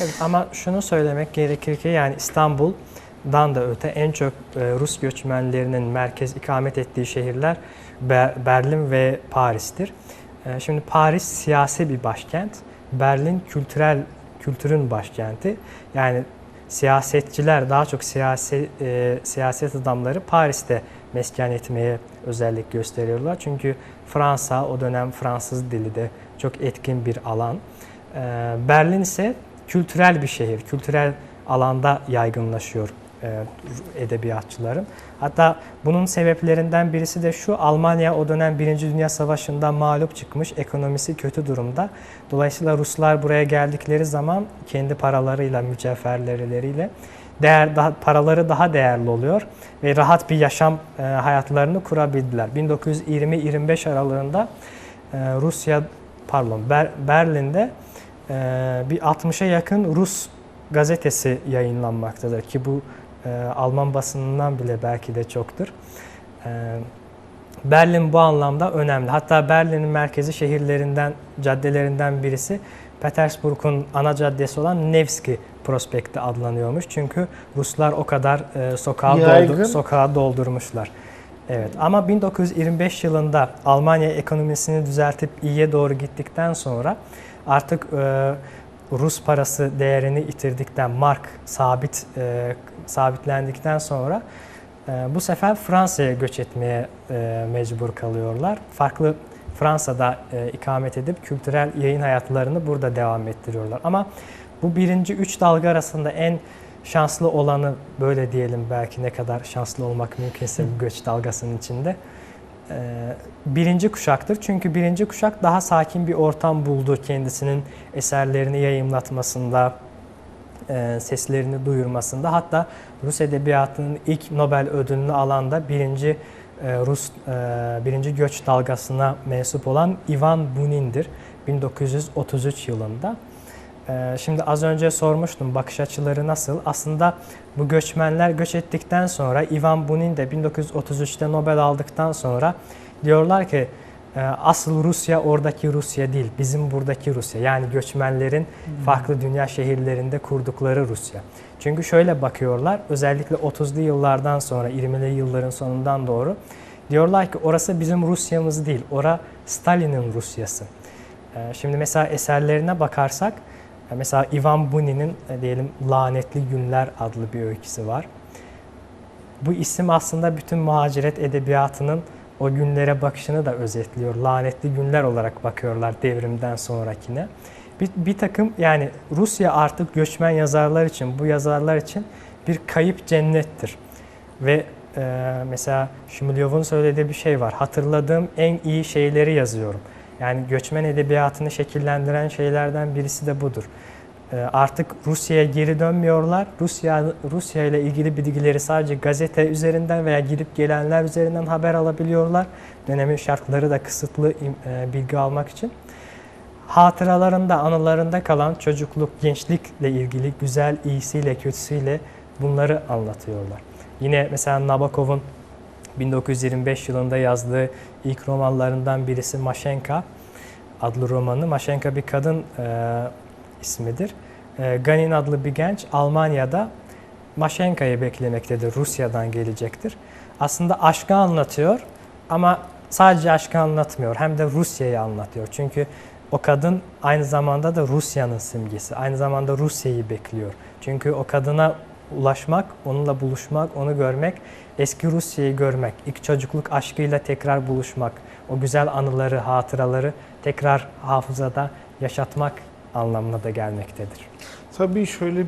Evet, ama şunu söylemek gerekir ki yani İstanbul'dan da öte en çok e, Rus göçmenlerinin merkez ikamet ettiği şehirler Be- Berlin ve Paris'tir. E, Şimdi Paris siyasi bir başkent, Berlin kültürel kültürün başkenti. Yani siyasetçiler daha çok siyasi e, siyaset adamları Paris'te mesken etmeye özellik gösteriyorlar. Çünkü Fransa o dönem Fransız dili de çok etkin bir alan. Berlin ise kültürel bir şehir, kültürel alanda yaygınlaşıyor e, edebiyatçıların. Hatta bunun sebeplerinden birisi de şu, Almanya o dönem Birinci Dünya Savaşı'nda mağlup çıkmış, ekonomisi kötü durumda. Dolayısıyla Ruslar buraya geldikleri zaman kendi paralarıyla, mücevherleriyle değer daha, paraları daha değerli oluyor ve rahat bir yaşam e, hayatlarını kurabildiler. 1920-25 aralığında e, Rusya, pardon Ber- Berlin'de e, bir 60'a yakın Rus gazetesi yayınlanmaktadır ki bu e, Alman basınından bile belki de çoktur. E, Berlin bu anlamda önemli. Hatta Berlin'in merkezi şehirlerinden, caddelerinden birisi Petersburg'un ana caddesi olan Nevski Prospekti adlanıyormuş. Çünkü Ruslar o kadar e, sokağı, Yaygın. doldur, sokağı doldurmuşlar. Evet ama 1925 yılında Almanya ekonomisini düzeltip iyiye doğru gittikten sonra artık e, Rus parası değerini yitirdikten, mark sabit e, sabitlendikten sonra e, bu sefer Fransa'ya göç etmeye e, mecbur kalıyorlar. Farklı Fransa'da e, ikamet edip kültürel yayın hayatlarını burada devam ettiriyorlar. Ama bu birinci üç dalga arasında en şanslı olanı böyle diyelim belki ne kadar şanslı olmak mümkünse bu göç dalgasının içinde. E, Birinci kuşaktır. Çünkü birinci kuşak daha sakin bir ortam buldu kendisinin eserlerini yayımlatmasında, e, seslerini duyurmasında. Hatta Rus Edebiyatı'nın ilk Nobel ödülünü alan da birinci e, Rus birinci göç dalgasına mensup olan Ivan Bunin'dir 1933 yılında. E, Şimdi az önce sormuştum bakış açıları nasıl? Aslında bu göçmenler göç ettikten sonra Ivan Bunin de 1933'te Nobel aldıktan sonra diyorlar ki e, asıl Rusya oradaki Rusya değil, bizim buradaki Rusya. Yani göçmenlerin farklı dünya şehirlerinde kurdukları Rusya. Çünkü şöyle bakıyorlar, özellikle 30'lu yıllardan sonra, 20'li yılların sonundan doğru diyorlar ki orası bizim Rusya'mız değil, ora Stalin'in Rusyası. E, Şimdi mesela eserlerine bakarsak, mesela Ivan Bunin'in e, diyelim Lanetli Günler adlı bir öyküsü var. Bu isim aslında bütün muhaciret edebiyatının o günlere bakışını da özetliyor. Lanetli günler olarak bakıyorlar devrimden sonrakine. Bir, bir takım yani Rusya artık göçmen yazarlar için, bu yazarlar için bir kayıp cennettir. Ve e, mesela Şumulyov'un söylediği bir şey var. Hatırladığım en iyi şeyleri yazıyorum. Yani göçmen edebiyatını şekillendiren şeylerden birisi de budur. E, artık Rusya'ya geri dönmüyorlar. Rusya Rusya ile ilgili bilgileri sadece gazete üzerinden veya gidip gelenler üzerinden haber alabiliyorlar. Dönemin şartları da kısıtlı e, bilgi almak için. Hatıralarında, anılarında kalan çocukluk, gençlikle ilgili güzel, iyisiyle, kötüsüyle bunları anlatıyorlar. Yine mesela Nabokov'un 1925 yılında yazdığı ilk romanlarından birisi Maşenka adlı romanı. Maşenka bir kadın e, ismidir. E, Ganin adlı bir genç Almanya'da Maşenka'yı beklemektedir. Rusya'dan gelecektir. Aslında aşkı anlatıyor ama sadece aşkı anlatmıyor. Hem de Rusya'yı anlatıyor. Çünkü o kadın aynı zamanda da Rusya'nın simgesi. Aynı zamanda Rusya'yı bekliyor. Çünkü o kadına ulaşmak, onunla buluşmak, onu görmek, eski Rusya'yı görmek, ilk çocukluk aşkıyla tekrar buluşmak, o güzel anıları, hatıraları tekrar hafızada yaşatmak anlamına da gelmektedir. Tabii şöyle bir